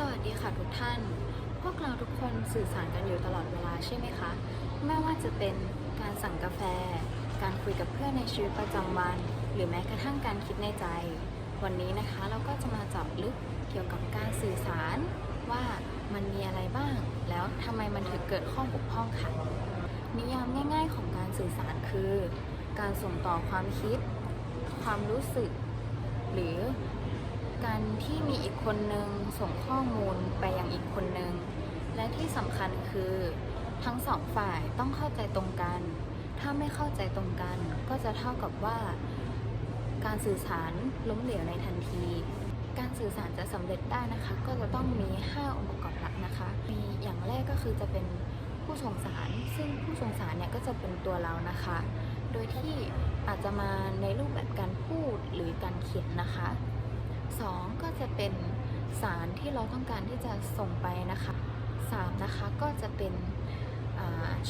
สวัสดีค่ะทุกท่าน พวกเราทุกคนสื่อสารกันอยู่ตลอดเวลาใช่ไหมคะ ไม่ว่าจะเป็นการสั่งกาแฟ การคุยกับเพื่อนในชีวิตประจำวัน หรือแม้กระทั่งการคิดในใจ วันนี้นะคะเราก็จะมาเจับลึกเกี่ยวกับการสื่อสารว่ามันมีอะไรบ้าง แล้วทำไมมันถึงเกิดข้อบกพร่องค่ะ นิยามง่าย ๆ ของการสื่อสารคือ การส่งต่อความคิด ความรู้สึก หรือ การที่มีอีกคนนึงส่งข้อมูลไปยังอีกคนนึง และที่สำคัญคือ ทั้งสองฝ่ายต้องเข้าใจตรงกัน ถ้าไม่เข้าใจตรงกันก็จะเท่ากับว่า การสื่อสารล้มเหลวในทันที การสื่อสารจะสำเร็จได้นะคะ ก็จะต้องมี 5 องค์ประกอบหลักนะคะ มีอย่างแรกก็คือจะเป็นผู้ส่งสาร ซึ่งผู้ส่งสารเนี่ยก็จะเป็นตัวเรานะคะ โดยที่อาจจะมาในรูปแบบการพูดหรือการเขียนนะคะ 2 ก็จะเป็นสารที่เราต้องการที่จะส่งไปนะคะ 3 นะคะก็จะเป็น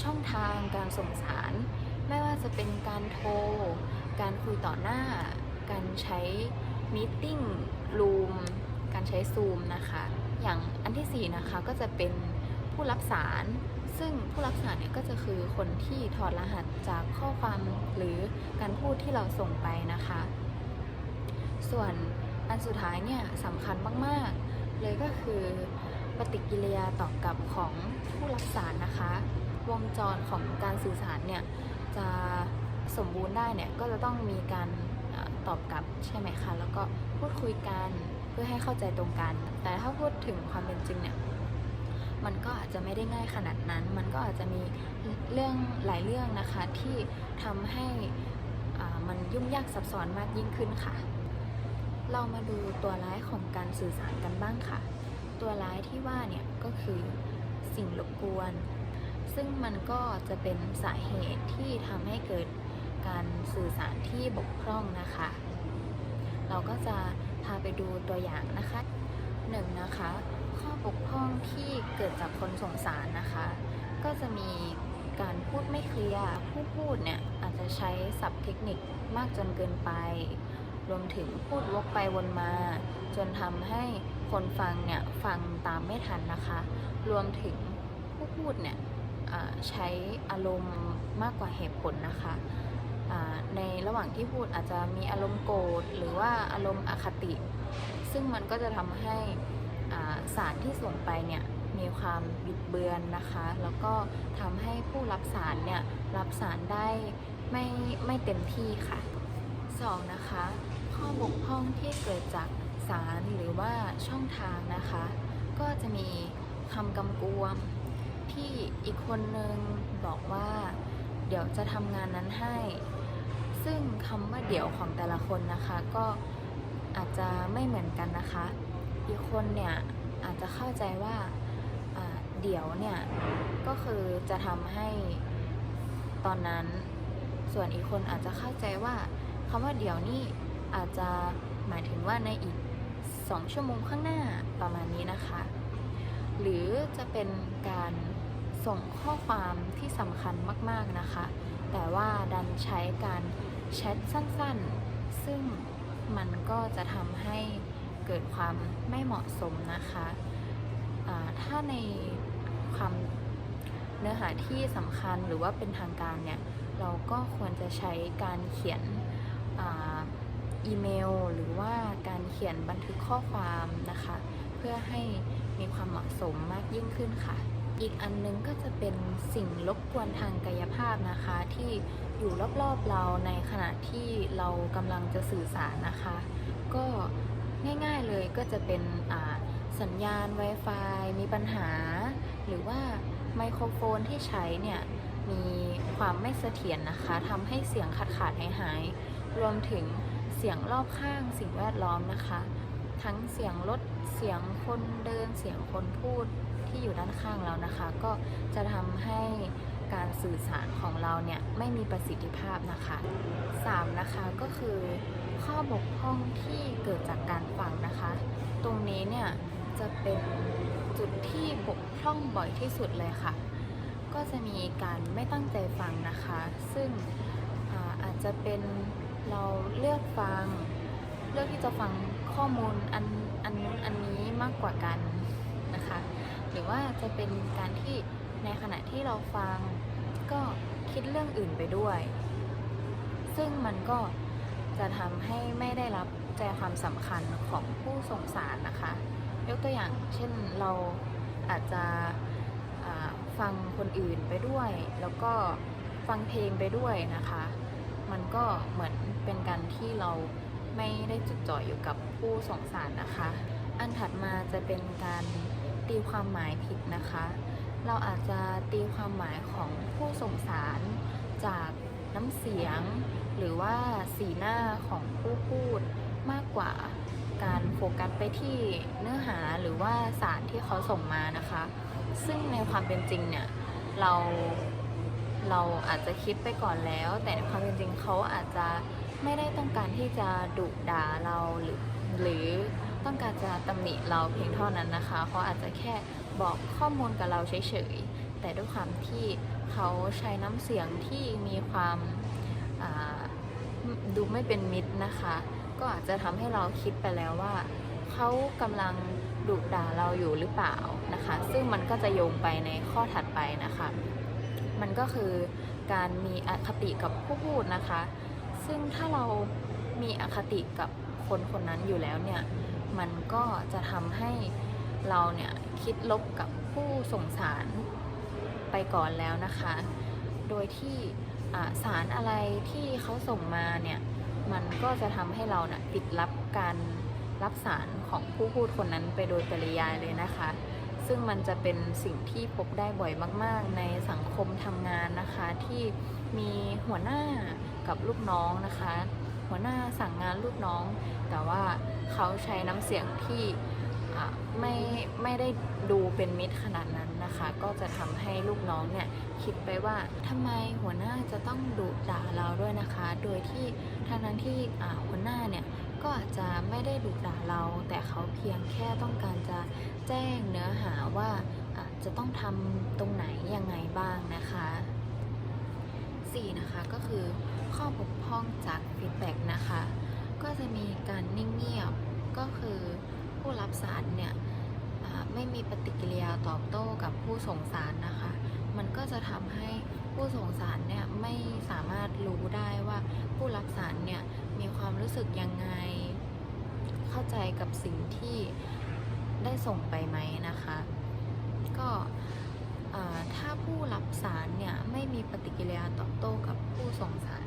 ช่องทางการส่งสาร ไม่ว่าจะเป็นการโทร การคุยต่อหน้า การใช้มีติ้งรูมการใช้ซูมนะคะ อย่างอันที่ 4 นะคะก็จะเป็นผู้รับสาร ซึ่งผู้รับสารเนี่ยก็จะคือคนที่ถอดรหัสจากข้อความหรือการพูดที่เราส่งไปนะคะ ส่วน อันสุดท้ายเนี่ยสำคัญมาก ๆ เลยก็คือปฏิกิริยาตอบกลับของผู้รับสารนะคะ วงจรของการสื่อสารเนี่ยจะสมบูรณ์ได้เนี่ยก็จะต้องมีการตอบกลับใช่ไหมคะ แล้วก็พูดคุยกันเพื่อให้เข้าใจตรงกัน แต่ถ้าพูดถึงความเป็นจริงเนี่ยมันก็อาจจะไม่ได้ง่ายขนาดนั้น มันก็อาจจะมีเรื่องหลายเรื่องนะคะที่ทำให้มันยุ่งยากซับซ้อนมากยิ่งขึ้นค่ะ เรามาดูตัวร้ายของการสื่อสารกันบ้างค่ะ ตัวร้ายที่ว่าเนี่ยก็คือสิ่งรบกวน ซึ่งมันก็จะเป็นสาเหตุที่ทำให้เกิดการสื่อสารที่บกพร่องนะคะ เราก็จะพาไปดูตัวอย่างนะคะหนึ่งนะคะ ข้อบกพร่องที่เกิดจากคนส่งสารนะคะ ก็จะมีการพูดไม่เคลียร์ผู้พูดเนี่ยอาจจะใช้ศัพท์เทคนิคมากจนเกินไป รวมถึงพูดวกไปวนมา จนทำให้คนฟังเนี่ยฟังตามไม่ทันนะคะ รวมถึงผู้พูดเนี่ยใช้อารมณ์มากกว่าเหตุผลนะคะในระหว่างที่พูดอาจจะมีอารมณ์โกรธหรือว่าอารมณ์อคติ ซึ่งมันก็จะทำให้สารที่ส่งไปเนี่ยมีความบิดเบือนนะคะ แล้วก็ทำให้ผู้รับสารเนี่ยรับสารได้ไม่ไม่เต็มที่ค่ะ 2. นะคะ ข้อบกพร่องที่เกิดจากสารหรือว่าช่องทางนะคะ ก็จะมีคำกำกวม ที่อีกคนนึงบอกว่า เดี๋ยวจะทำงานนั้นให้ ซึ่งคำว่าเดี๋ยวของแต่ละคนนะคะ ก็อาจจะไม่เหมือนกันนะคะ อีกคนเนี่ยอาจจะเข้าใจว่าอ่าเดี๋ยวเนี่ยก็คือจะทำให้ตอนนั้น ส่วนอีกคนอาจจะเข้าใจว่าคำว่าเดี๋ยวนี่ อาจจะหมายถึงว่าในอีก 2 ชั่วโมงข้างหน้าประมาณนี้นะคะ หรือจะเป็นการส่งข้อความที่สำคัญมากๆนะคะ แต่ว่าดันใช้การแชทสั้นๆ ซึ่งมันก็จะทำให้เกิดความไม่เหมาะสมนะคะอ่าถ้าในความเนื้อหาที่สำคัญหรือว่าเป็นทางการเนี่ย เราก็ควรจะใช้การเขียนอา อีเมล หรือว่าการเขียนบันทึกข้อความนะคะ เพื่อให้มีความเหมาะสมมากยิ่งขึ้นค่ะ อีกอันนึงก็จะเป็นสิ่งรบกวนทางกายภาพนะคะ ที่อยู่รอบๆเราในขณะที่เรากำลังจะสื่อสารนะคะ ก็ง่ายๆเลยก็จะเป็นสัญญาณ Wi-Fi มีปัญหา หรือว่าไมโครโฟนที่ใช้เนี่ยมีความไม่เสถียรนะคะทำให้เสียงขาดขาดหายหายรวมถึง สียงรอบข้างสิ่งแวดล้อมนะคะ ทั้งเสียงรถเสียงคนเดินเสียงคนพูดที่อยู่ด้านข้างเรานะคะ ก็จะทำให้การสื่อสารของเราเนี่ยไม่มีประสิทธิภาพนะคะ 3. นะคะก็คือข้อบกพร่องที่เกิดจากการฟังนะคะ ตรงนี้เนี่ยจะเป็นจุดที่บกพร่องบ่อยที่สุดเลยค่ะ ก็จะมีการไม่ตั้งใจฟังนะคะ ซึ่งอาอาจจะเป็น เราเลือกฟัง เลือกที่จะฟังข้อมูลอันอันนู้นอันนี้มากกว่ากันนะคะ หรือว่าจะเป็นการที่ในขณะที่เราฟังก็คิดเรื่องอื่นไปด้วย ซึ่งมันก็จะทำให้ไม่ได้รับใจความสำคัญของผู้ส่งสารนะคะ ยกตัวอย่างเช่นเราอาจจะฟังคนอื่นไปด้วย แล้วก็ฟังเพลงไปด้วยนะคะ มันก็เหมือนเป็นการที่เราไม่ได้จดจ่ออยู่กับผู้ส่งสารนะคะ อันถัดมาจะเป็นการตีความหมายผิดนะคะ เราอาจจะตีความหมายของผู้ส่งสารจากน้ำเสียง หรือว่าสีหน้าของผู้พูดมากกว่าการโฟกัสไปที่เนื้อหาหรือว่าสารที่เขาส่งมานะคะ ซึ่งในความเป็นจริงเนี่ยเรา เราอาจจะคิดไปก่อนแล้ว แต่ในความจริงเขาอาจจะไม่ได้ต้องการที่จะดุด่าเราหรือหรือต้องการจะตำหนิเราเพียงเท่านั้นนะคะเขาอาจจะแค่บอกข้อมูลกับเราเฉยๆแต่ด้วยความที่เขาใช้น้ำเสียงที่มีความดูไม่เป็นมิตรนะคะ ก็อาจจะทำให้เราคิดไปแล้วว่าเขากำลังดุด่าเราอยู่หรือเปล่านะคะ ซึ่งมันก็จะโยงไปในข้อถัดไปนะคะ มันก็คือการมีอคติกับผู้พูดนะคะ ซึ่งถ้าเรามีอคติกับคนคนนั้นอยู่แล้วเนี่ย มันก็จะทำให้เราเนี่ยคิดลบกับผู้ส่งสารไปก่อนแล้วนะคะ โดยที่สารอะไรที่เขาส่งมาเนี่ย มันก็จะทำให้เราเนี่ยปิดรับการรับสารของผู้พูดคนนั้นไปโดยปริยายเลยนะคะ ซึ่งมันจะเป็นสิ่งที่พบได้บ่อยมาก ๆ ในสังคมทำงานนะคะ ที่มีหัวหน้ากับลูกน้องนะคะ หัวหน้าสั่งงานลูกน้อง แต่ว่าเขาใช้น้ำเสียงที่อะไม่ไม่ได้ดูเป็นมิตรขนาดนั้นนะคะ ก็จะทำให้ลูกน้องเนี่ยคิดไปว่าทำไมหัวหน้าจะต้องดุด่าเราด้วยนะคะ โดยที่ทางนั้นที่อ่าหัวหน้าเนี่ย ก็อาจจะไม่ได้ดุด่าเรา แต่เขาเพียงแค่ต้องการจะแจ้งเนื้อหาว่าะจะต้องทำตรงไหนยังไงบ้างนะคะ4นะคะก็คือข้อบกพร่องจากฟีดแบ็กนะคะ ก็จะมีการนิ่งเงียบก็คือผู้รับสารเนี่ยไม่มีปฏิกิริยาตอบโต้กับผู้ส่งสารนะคะ มันก็จะทำให้ผู้ส่งสารเนี่ยไม่สามารถรู้ได้ว่าผู้รับสารเนี่ย มีความรู้สึกยังไง เข้าใจกับสิ่งที่ได้ส่งไปไหมนะคะ ก็ถ้าผู้รับสารเนี่ยไม่มีปฏิกิริยาตอบโต้กับผู้ส่งสาร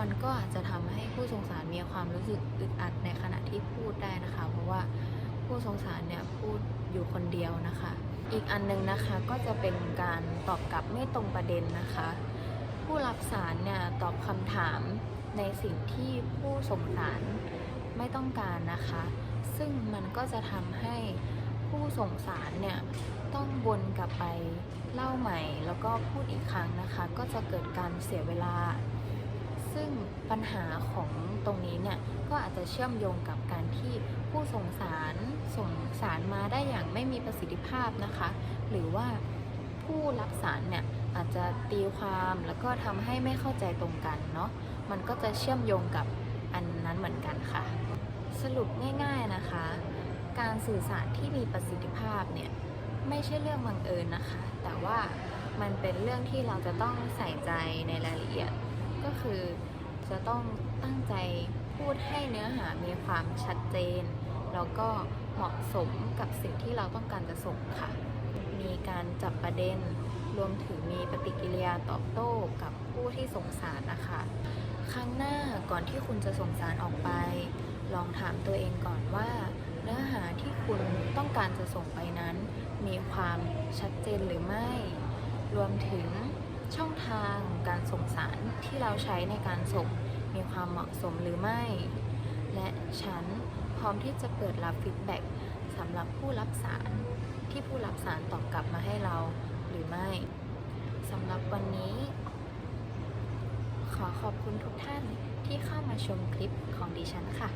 มันก็อาจจะทำให้ผู้ส่งสารมีความรู้สึกอึดอัดในขณะที่พูดได้นะคะ เพราะว่าผู้ส่งสารเนี่ยพูดอยู่คนเดียวนะคะ อีกอันนึงนะคะก็จะเป็นการตอบกลับไม่ตรงประเด็นนะคะ ผู้รับสารเนี่ยตอบคำถาม ในสิ่งที่ผู้ส่งสารไม่ต้องการนะคะ ซึ่งมันก็จะทำให้ผู้ส่งสารเนี่ยต้องวนกลับไปเล่าใหม่แล้วก็พูดอีกครั้งนะคะ ก็จะเกิดการเสียเวลา ซึ่งปัญหาของตรงนี้เนี่ยก็อาจจะเชื่อมโยงกับการที่ผู้ส่งสารส่งสารมาได้อย่างไม่มีประสิทธิภาพนะคะ หรือว่าผู้รับสารเนี่ยอาจจะตีความแล้วก็ทำให้ไม่เข้าใจตรงกันเนาะ มันก็จะเชื่อมโยงกับอันนั้นเหมือนกันค่ะ สรุปง่ายๆนะคะ การสื่อสารที่มีประสิทธิภาพเนี่ยไม่ใช่เรื่องบังเอิญนะคะ แต่ว่ามันเป็นเรื่องที่เราจะต้องใส่ใจในรายละเอียด ก็คือจะต้องตั้งใจพูดให้เนื้อหามีความชัดเจน แล้วก็เหมาะสมกับสิ่งที่เราต้องการจะส่งค่ะ มีการจับประเด็น รวมถึงมีปฏิกิริยาตอบโต้กับผู้ที่ส่งสารนะคะ ครั้งหน้าก่อนที่คุณจะส่งสารออกไป ลองถามตัวเองก่อนว่า เนื้อหาที่คุณต้องการจะส่งไปนั้น มีความชัดเจนหรือไม่ รวมถึงช่องทางการส่งสารที่เราใช้ในการส่งมีความเหมาะสมหรือไม่ และฉันพร้อมที่จะเปิดรับฟีดแบ็กสำหรับผู้รับสารที่ผู้รับสารตอบกลับมาให้เรา หรือไม่สำหรับวันนี้ ขอขอบคุณทุกท่านที่เข้ามาชมคลิปของดิฉันค่ะ